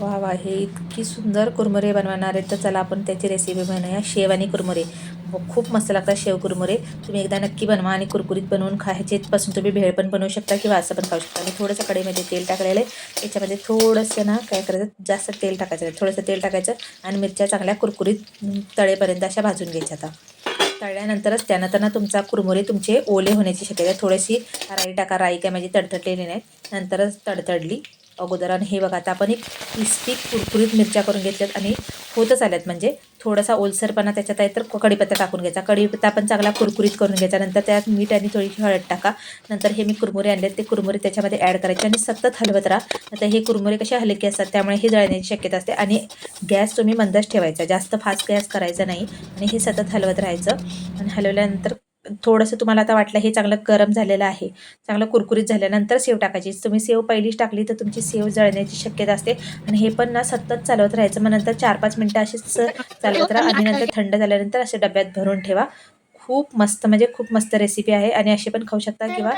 वा वा हे इतकी सुंदर कुरमुरे बनवणार आहेत. तर चला आपण त्याची रेसिपी बनवूया. शेव आणि कुरमुरे. खूप मस्त लागतात शेव कुरमुरे. तुम्ही एकदा नक्की बनवा आणि कुरकुरीत बनवून खायचेपासून तुम्ही भेळ पण बनवू शकता किंवा असं पण खाऊ शकता. आणि थोडंसं कढईमध्ये तेल टाकलेलं आहे. त्याच्यामध्ये थोडंसं ना काय करायचं? जास्त तेल टाकायचं थोडंसं तेल टाकायचं आणि मिरच्या चांगल्या कुरकुरीत तळेपर्यंत अशा भाजून घ्यायच्या आता. तळल्यानंतरच त्यानंतर ना तुमचा कुरमुरे तुमचे ओले होण्याची शक्यता आहे. थोडीशी राई टाका. राई काय माझी तडतडलेली नाही. नंतरच तडतडली. अगोदर. आणि हे बघा आता आपण एक इस्पीक कुरकुरीत मिरच्या करून घेतल्यात आणि होतच आल्यात. म्हणजे थोडासा ओलसरपणा त्याच्यात आहे तर कढीपत्ता टाकून घ्यायचा. कढीपत्ता पण चांगला कुरकुरीत करून घ्यायचा. नंतर त्यात मीठ आणि थोडीशी हळद टाका. नंतर हे मी कुरमुरे आणले ते कुरमुरे त्याच्यामध्ये ॲड करायचे आणि सतत हलवत राहा. नंतर हे कुरमुरे कसे हलके असतात त्यामुळे हे जळण्याची शक्यता असते. आणि गॅस तुम्ही मंदच ठेवायचा. जास्त फास्ट गॅस करायचा नाही. आणि हे सतत हलवत राहायचं. आणि हलवल्यानंतर थोडंसं तुम्हाला आता वाटलं हे चांगलं गरम झालेलं आहे चांगलं कुरकुरीत झाल्यानंतर सेव टाकायची. तुम्ही सेव पहिलीच टाकली तर तुमची सेव जळण्याची शक्यता असते. आणि हे पण ना सतत चालवत राहायचं. मग नंतर चार पाच मिनटं अशीच चालवत राहा. आणि नंतर थंड झाल्यानंतर असे डब्यात भरून ठेवा. खूप मस्त म्हणजे खूप मस्त रेसिपी आहे. आणि अशी पण खाऊ शकता किंवा